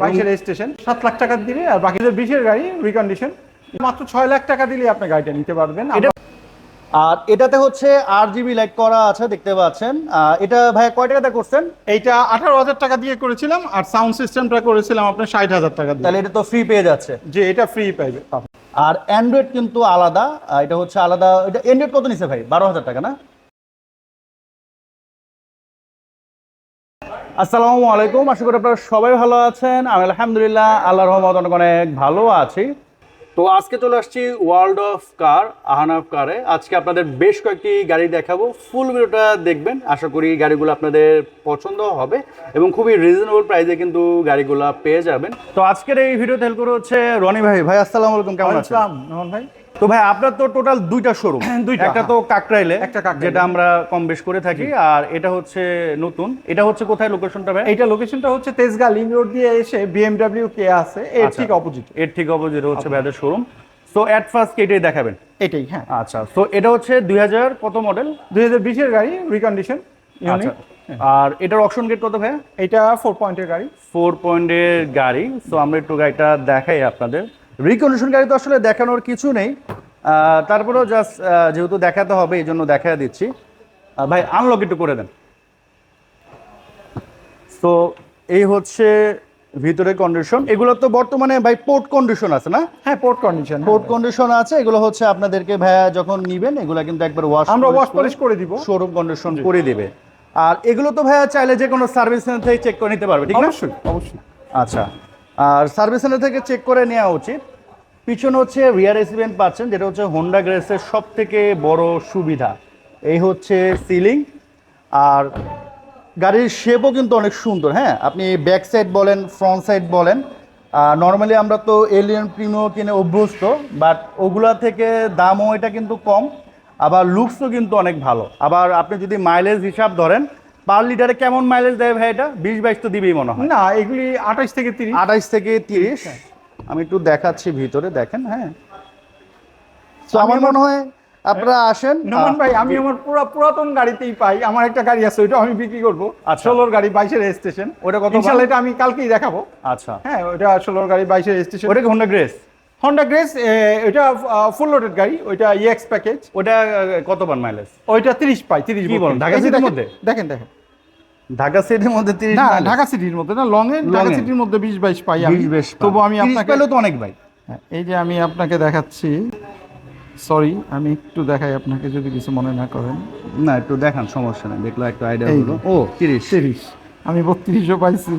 বাইশের রেজিস্ট্রেশন সাত লাখ টাকা দিলে আর বাকি যে বিশের গাড়ি রিকন্ডিশন মাত্র ছয় লাখ টাকা দিলে আপনি গাড়িটা নিতে পারবেন। আর এটাতে হচ্ছে আর জিবি লাইট করা আছে দেখতে পাচ্ছেন। এটা ভাইয়া কয় টাকাতে করছেন? এইটা আঠারো হাজার টাকা দিয়ে করেছিলাম আর সাউন্ড সিস্টেমটা করেছিলাম আপনার ষাট হাজার টাকা দিয়ে। তাহলে এটা তো ফ্রি পেয়ে যাচ্ছে। যে এটা ফ্রি পাইবে। আর অ্যান্ড্রয়েড কিন্তু আলাদা এটা হচ্ছে আলাদা এটা অ্যান্ড্রয়েড কত নিছে ভাই? বারো হাজার টাকা না? আসসালামু আলাইকুম। আশা করি আপনারা সবাই ভালো আছেন। আমি আলহামদুলিল্লাহ আল্লাহ রহমত অনেক অনেক ভালো আছি। তো আজকে চলে আসছি ওয়ার্ল্ড অফ কার আহানাফ কারে আজকে আপনাদের বেশ কয়েকটি গাড়ি দেখাবো। ফুল ভিডিওটা দেখবেন। আশা করি গাড়িগুলো আপনাদের পছন্দ হবে এবং খুবই রিজনেবল প্রাইসে কিন্তু গাড়িগুলো পেয়ে যাবেন। তো আজকের এই ভিডিওতে হেল্প করে হচ্ছে রনি ভাই। ভাই, আসসালামু আলাইকুম। কেমন আছেন? মোহন ভাই। তো ভাই আপনার তো টোটাল দুইটা শোরুম দুইটা, একটা তো কাকরাইলে একটা কাকরাইলে। যেটা আমরা কম বেশ করে থাকি আর এটা হচ্ছে নতুন। এটা হচ্ছে কোথায় লোকেশনটা ভাই? এটা লোকেশনটা হচ্ছে তেজগাঁ লিং রোড দিয়ে এসে বিএমডব্লিউ কে আছে এর আচ্ছা। ঠিক অপোজিট এর ঠিক অপোজিট হচ্ছে ভাইদের শোরুম সো অ্যাট ফার্স্ট এটাই দেখাবেন? এটাই হ্যাঁ। আচ্ছা তো এটা হচ্ছে দুই হাজার কত মডেল দুই হাজার বিশের গাড়ি রিকন্ডিশন আচ্ছা। আর এটার অপশন গেট কত ভাইয়া? এটা ফোর পয়েন্টের গাড়ি। ফোর পয়েন্টের গাড়ি। সো আমরা একটু গাড়িটা দেখাই আপনাদের। রিকন্ডিশন গাড়ি তো আসলে দেখানোর কিছু নেই। তারপরেও জাস্ট যেহেতু দেখাতে হবে এই জন্য দেখা দিচ্ছি। ভাই আনলক একটু করে দেন। সো এই হচ্ছে ভিতরে কন্ডিশন এগুলো তো বর্তমানে ভাই পোর্ট কন্ডিশন আছে না? হ্যাঁ পোর্ট কন্ডিশন পোর্ট কন্ডিশন আছে। এগুলো হচ্ছে আপনাদেরকে ভাইয়া যখন নিবেন এগুলো কিন্তু একবার ওয়াশ আমরা ওয়াশ পলিশ করে দিব। শোরুম কন্ডিশন করে দিবে। আর এগুলো তো ভাইয়া চাইলে যে কোনো সার্ভিস সেন্টার থেকে চেক করে নিতে পারবে ঠিক না? অবশ্যই অবশ্যই। আচ্ছা। আর সার্ভিস সেন্টার থেকে চেক করে নেওয়া উচিত। পিছনে হচ্ছে রিয়ার রেসিডেন্ট পাচ্ছেন, যেটা হচ্ছে হোন্ডা গ্রেসের সব থেকে বড় সুবিধা। এই হচ্ছে সিলিং আর গাড়ির শেপও কিন্তু অনেক সুন্দর হ্যাঁ? আপনি ব্যাক সাইড বলেন ফ্রন্ট সাইড বলেন আর নর্মালি আমরা তো এলিয়ন প্রিমিও কিনে অভ্যস্ত বাট ওগুলা থেকে দামও এটা কিন্তু কম, আবার লুকসও কিন্তু অনেক ভালো। আবার আপনি যদি মাইলেজ হিসাব ধরেন পার লিটারে কেমন মাইলেজ দেয় ভাই এটা? বিশ বাইশ তো দিবেই মনে হয়। না এগুলি আঠাশ থেকে তিরিশ। আঠাইশ থেকে তিরিশ। আমি একটু দেখাচ্ছি ভিতরে দেখেন হ্যাঁ। তো আমার মনে হয় আপনারা আসেন। নমন ভাই আমি আমার পুরো পুরাতন গাড়িতেই পাই। আমার একটা গাড়ি আছে ওইটা আমি বিক্রি করব। আচ্ছা। ষোলোর গাড়ি বাইশের রেজিস্ট্রেশন ওটা কত ইনশাল্লাহ এটা আমি কালকেই দেখাবো। আচ্ছা। হ্যাঁ ওইটা ষোলোর গাড়ি বাইশের রেজিস্ট্রেশন ওটা হোন্ডা গ্রেস হন্ডা গ্রেস ওইটা ফুল লোডেড গাড়ি ওইটা ইএক্স প্যাকেজ ওটা আহ, কত পান মাইলেজ ওইটা তিরিশ পাই তিরিশ কি বলেন, ঢাকা সিটির মধ্যে? দেখেন দেখেন। ঢাকা সিটির মধ্যে তিরিশ না ঢাকা সিটির মধ্যে না লং এ ঢাকা? সিটির মধ্যে বিশ বাইশ পাই আমি। বিশ বেশ তবু আমি আপনাকে পেলেও তো অনেক ভাই। হ্যাঁ, এই যে আমি আপনাকে দেখাচ্ছি। সরি আমি একটু দেখাই আপনাকে যদি কিছু মনে না করেন। না একটু দেখান সমস্যা নেই দেখল একটু আইডিয়া হলো। ও তিরিশ। তিরিশ। আমি বত্রিশও পাইছি।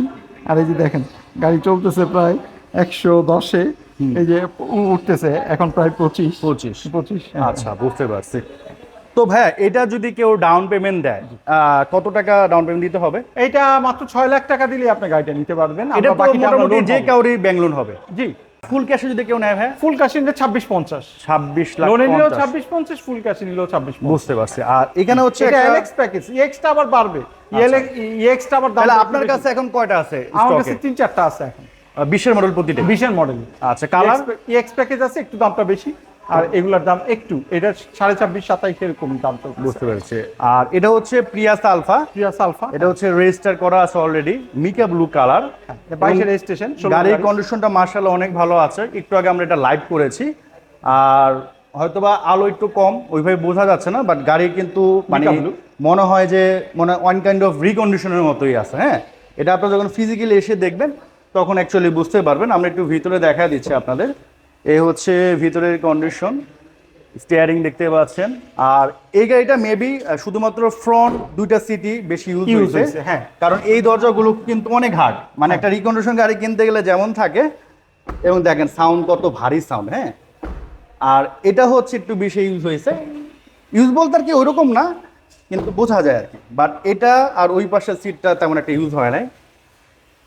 আর এই যে দেখেন গাড়ি চলতেছে প্রায় একশো দশে। এই যে উঠতেছে এখন প্রায় পঁচিশ। পঁচিশ। পঁচিশ হ্যাঁ। আচ্ছা বুঝতে পারছি। তো ভাই এটা যদি কেউ ডাউন পেমেন্ট দেয় কত টাকা ডাউন পেমেন্ট দিতে হবে? এইটা মাত্র ছয় লাখ টাকা দিলে আপনি গাড়িটা নিতে পারবেন। এটা মোটামুটি যে। কাউরি ব্যাংক লোন হবে? জি। ফুল ক্যাশে যদি কেউ নেয় ভাই ফুল ক্যাশ নিলে ছাব্বিশ পঞ্চাশ। ছাব্বিশ লাখ লোনে নিলেও ছাব্বিশ পঞ্চাশ ফুল ক্যাশ নিলেও ছাব্বিশ বুঝতে পারছি। আর এখানে হচ্ছে এটা এলএক্স প্যাকেজ ইএক্সটা আবার বাড়বে। ইএক্সটা আবার দাম তাহলে একটু আপনার কাছে এখন কয়টা আছে আমার কাছে তিন চারটা আছে এখন। বিশের মডেল প্রতিটা? বিশের মডেল আচ্ছা কালার ইএক্স প্যাকেজ আছে একটু দামটা বেশি। আর এগুলোর দাম একটু এটা সাড়ে ছাব্বিশ সাতাইশ এরকম দাম তো বুঝতে পেরেছি। আর এটা হচ্ছে প্রিয়াস আলফা প্রিয়া সালফা এটা হচ্ছে রেজিস্টার করা আছে অলরেডি মিকা ব্লু কালার বাইশের রেজিস্ট্রেশন গাড়ির কন্ডিশনটা মার্শাল অনেক ভালো আছে। একটু আগে আমরা এটা লাইভ করেছি। আর হয়তোবা আলো একটু কম ওইভাবে বোঝা যাচ্ছে না বাট গাড়ি কিন্তু মানে মনে হয় যে মনে ওয়ান কাইন্ড অফ রিকন্ডিশনের মতোই আছে হ্যাঁ? এটা আপনারা যখন ফিজিক্যালি এসে দেখবেন তখন অ্যাকচুয়ালি বুঝতে পারবেন আমরা একটু ভিতরে দেখা দিচ্ছি আপনাদের। এই হচ্ছে ভিতরের কন্ডিশন স্টিয়ারিং দেখতে পাচ্ছেন। আর এই গাড়িটা মেবি শুধুমাত্র ফ্রন্ট দুইটা সিটি বেশি ইউজ হয়েছে। হয়েছে, হ্যাঁ। কারণ এই দরজাগুলো কিন্তু অনেক হার্ড মানে একটা রিকন্ডিশন গাড়ি কিনতে গেলে যেমন থাকে এবং দেখেন সাউন্ড কত ভারী সাউন্ড হ্যাঁ। আর এটা হচ্ছে একটু বেশি ইউজ হয়েছে। ইউজ বলতে আর কি ওইরকম না কিন্তু বোঝা যায় আর কি। বাট এটা আর ওই পাশের সিটটা তেমন একটা ইউজ হয় নাই।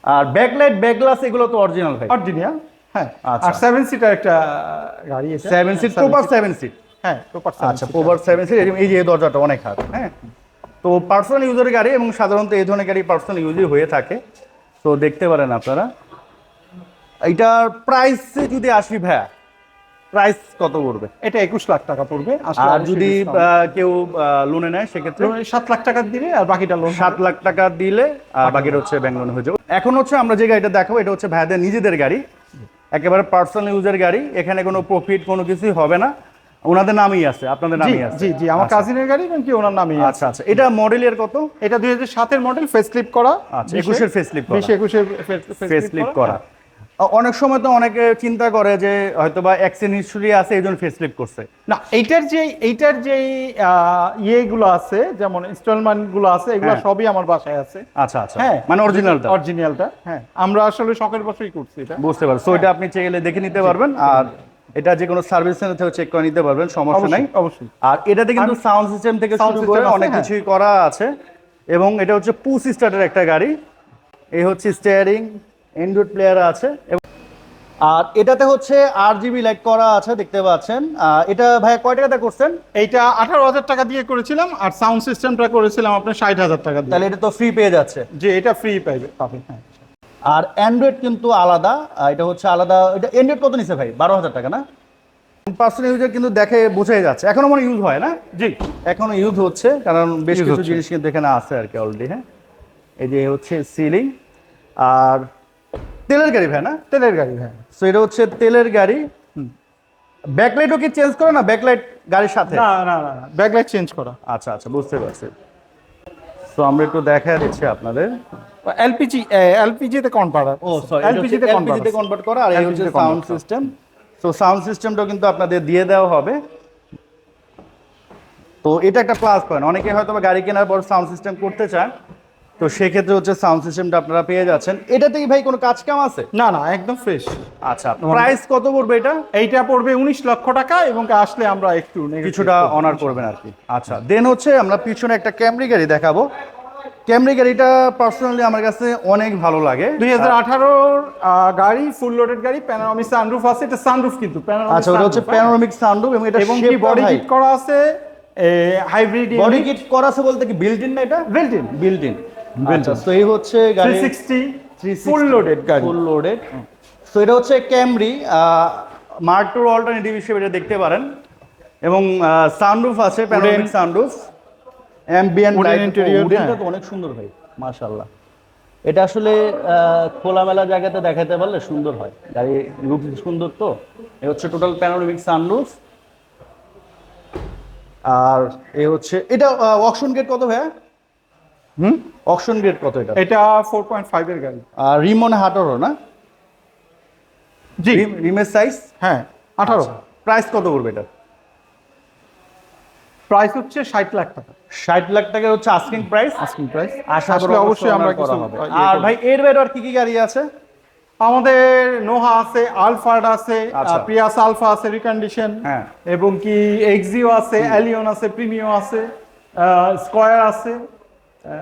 আর ব্যাকলাইট ব্যাকগ্লাস এগুলো তো অরিজিনাল ভাই। অরিজিনাল হ্যাঁ। আচ্ছা। আর সেভেন সিটার একটা গাড়ি আছে। Seven seat proper seven seat হ্যাঁ প্রপার আচ্ছা প্রপার সেভেন সিট এই যে এই দরজাটা অনেক হাত হ্যাঁ। তো পার্সোনাল ইউজের গাড়ি এবং সাধারণত এই ধরনের গাড়ি পার্সোনাল ইউজই হয়ে থাকে। তো দেখতে পারেন আপনারা। এটার প্রাইস যদি আসি ভাইয়া প্রাইস কত পড়বে? এটা একুশ লাখ টাকা পড়বে আর যদি কেউ লোনে নেয় সেক্ষেত্রে? সাত লাখ টাকা দিলে আর বাকিটা লোন সাত লাখ টাকা দিলে আর বাকিটা। হচ্ছে ব্যাংক লোন হয়ে যাবে। এখন হচ্ছে আমরা যে গাড়িটা দেখাবো এটা হচ্ছে ভাইদের নিজেদের গাড়ি। একেবারে পার্সোনাল ইউজের গাড়ি এখানে কোনো প্রফিট কোনো কিছুই হবে না। ওনাদের নামই আছে আপনাদের নামই আছে। জি জি আমার কাজিনের গাড়ি এবং কি ওনার নামে আচ্ছা আচ্ছা এটা মডেলের কত? এটা দুই হাজার সাতের মডেল ফেস ক্লিপ করা আচ্ছা, 21 এর facelift করা। একুশের ফেস লিপ করা। অনেক সময় তো অনেকে চিন্তা করে যে হয়তো বা অ্যাক্সিডেন্ট হিস্ট্রি আছে এই জন্য ফেস লিপ করছে। না এইটার যে এইটার যে ইয়েগুলো আছে যেমন ইনস্টলমেন্টগুলো আছে এগুলো হ্যাঁ। সবই আমার বাসায় আছে। আচ্ছা আচ্ছা। হ্যাঁ। মানে অরিজিনালটা অরিজিনালটা হ্যাঁ। আমরা আসলে শখের বসেই করছি এটা। বুঝতে পারছি। সো এটা আপনি চাইলে দেখে নিতে পারবেন। আর এটা যে কোনো সার্ভিস সেন্টার থেকে চেক করে নিতে পারবেন সমস্যা নাই। অবশ্যই। অবশ্যই আর এটাতে কিন্তু সাউন্ড সিস্টেম থেকে শুরু করে অনেক হ্যাঁ। কিছুই করা আছে। এবং এটা হচ্ছে পুশ স্টার্টের একটা গাড়ি। এই হচ্ছে স্টিয়ারিং অ্যান্ড্রয়েড প্লেয়ার আছে আর এটাতে হচ্ছে আট জিবি লাইট করা আছে দেখতে পাচ্ছেন। এটা ভাই কয় টাকাতে করছেন? এইটা আঠারো হাজার টাকা দিয়ে করেছিলাম আর সাউন্ড সিস্টেমটা করেছিলাম আপনার ষাট হাজার টাকা দিয়ে। তাহলে এটা তো ফ্রি পেয়ে যাচ্ছে। যে এটা ফ্রি পাইবে পাবে হ্যাঁ। আর অ্যান্ড্রয়েড কিন্তু আলাদা এটা হচ্ছে আলাদা এটা অ্যান্ড্রয়েড কত নিছে ভাই? বারো হাজার টাকা না? পার্সোনাল ইউজার কিন্তু দেখে বোঝাই যাচ্ছে। এখনও মনে ইউজ হয় না? জি। এখনও ইউজ হচ্ছে কারণ বেশ কিছু জিনিস কিন্তু এখানে আছে আর কি অলরেডি হ্যাঁ। এই যে হচ্ছে সিলিং আর তেলের গাড়ি ভাই না? তেলের গাড়ি হ্যাঁ সো এটা হচ্ছে তেলের গাড়ি। ব্যাকলাইটও কি চেঞ্জ করে না? ব্যাকলাইট গাড়ির সাথে? না না না ব্যাকলাইট চেঞ্জ করা। আচ্ছা আচ্ছা বুঝতে পারছি। তো আমরা একটু দেখা দিচ্ছি আপনাদের। এলপিজি এলপিজি তে কনভার্টার ও সরি এলপিজি তে এলপিজিতে কনভার্টার কনভার্ট করা আর এই হচ্ছে সাউন্ড সিস্টেম তো সাউন্ড সিস্টেমটাও কিন্তু আপনাদের দিয়ে দেওয়া হবে। তো এটা একটা প্লাস পয়েন্ট অনেকে হয়তো গাড়ি কেনার পর সাউন্ড সিস্টেম করতে চান তো সেক্ষেত্রে হচ্ছে সাউন্ড সিস্টেমটা আপনারা পেয়ে যাচ্ছেন। এটাতে কি ভাই কোনো কাজ কাম আছে? না না একদম ফ্রেশ আচ্ছা প্রাইস কত পড়বে এটা? এইটা পড়বে উনিশ লক্ষ টাকা এবং আসলে আমরা একটু কিছুটা অনার করবেন আর কি। আচ্ছা দেন হচ্ছে আমরা পিছনে একটা ক্যামরি গাড়ি দেখাবো। ক্যামরি গাড়িটা পার্সোনালি আমার কাছে অনেক ভালো লাগে। দুই হাজার আঠারোর গাড়ি ফুল লোডেড গাড়ি প্যানোরামিক সানরুফ আছে। এটা সানরুফ কিন্তু আচ্ছা ওটা হচ্ছে। প্যানোরামিক সাউন্ড এবং এটা এবং বডি কিট করা আছে? হাইব্রিড বডি কিট করা আছে বলতে কি বিল্ট ইন না এটা? বিল্ট ইন বিল্ট ইন তো? এই হচ্ছে গাড়ি 360 ফুল লোডেড গাড়ি। ফুল লোডেড তো এটা হচ্ছে ক্যামরি মার্ক টুর অল্টারনেটিভ হিসেবে এটা দেখতে পারেন। এবং সানরুফ আছে প্যানোরামিক সানরুফ অ্যাম্বিয়েন্ট লাইট হ্যাঁ। তো অনেক সুন্দর ভাই মাশাআল্লাহ। এটা আসলে খোলামেলা জায়গাতে দেখাতে পারলে সুন্দর হয়। গাড়ি লুক সুন্দর তো? এ হচ্ছে টোটাল প্যানোরামিক সানরুফ আর এ হচ্ছে এটা অকশন গেট কত ভাইয়া? হুম? অকশন গেট কত এটা? এটা 4.5 এর গাড়ি। আর রিমন হাটারও না? জি। রিম- রিমের সাইজ হ্যাঁ 18 প্রাইস কত করবে এটা প্রাইস হচ্ছে 60 লাখ টাকা। ষাট লাখ টাকা হচ্ছে আস্কিং প্রাইস আস্কিং প্রাইস আশা করি অবশ্যই আমরা কিছু। ইয়ে আর ভাই এর বাইরে আর কি কি গাড়ি আছে? আমাদের নোহা আছে আলফার্ড আছে আচ্ছা। প্রিয়াস আলফা আছে রিকন্ডিশন হ্যাঁ। এবং কি এক্সিও আছে অ্যালিয়ন আছে প্রিমিও আছে স্কয়ার আছে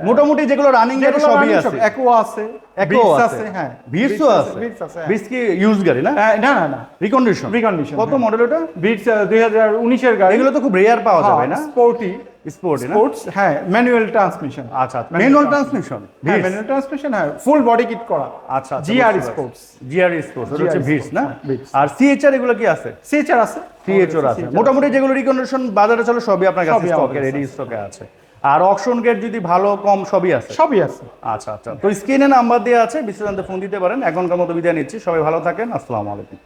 মোটামুটি যেগুলো রানিং গাড়ি সবই আছে। অ্যাকোয়া আছে Beats আছে। হ্যাঁ। Beats আছে Beats আছে হ্যাঁ। ভিটস কি ইউজ গাড়ি না? হ্যাঁ, না না না। রিকন্ডিশন Recondition, কত হ্যাঁ। মডেল ওটা বিটস দুই হাজার উনিশের গাড়ি। এগুলো তো খুব রেয়ার পাওয়া যাবে না? স্পোর্টি স্পোর্ট না? স্পোর্টস হ্যাঁ ম্যানুয়াল ট্রান্সমিশন আচ্ছা ম্যানুয়াল ট্রান্সমিশন হ্যাঁ ম্যানুয়াল ট্রান্সমিশন হ্যাঁ ফুল বডি কিট করা। আচ্ছা জিআর স্পোর্টস জিআর স্পোর্টস ওটা হচ্ছে GR ভিটস না? হ্যাঁ, আর সিএচআর এগুলো কি আছে? সিএচআর আছে। সিএচআর আছে। মোটামুটি যেগুলো রিকন্ডিশন বাজারে চলে সবই আপনার কাছে স্টকে রেডি স্টকে আছে। আর অকশন গেট যদি ভালো কম সবই আছে? সবই আছে। আচ্ছা আচ্ছা। তো স্ক্রিনে নাম্বার দেওয়া আছে বিশ্বজানতে ফোন দিতে পারেন। এখনকার মতো বিদায় নিচ্ছি। সবাই ভালো থাকেন। আসসালামু আলাইকুম।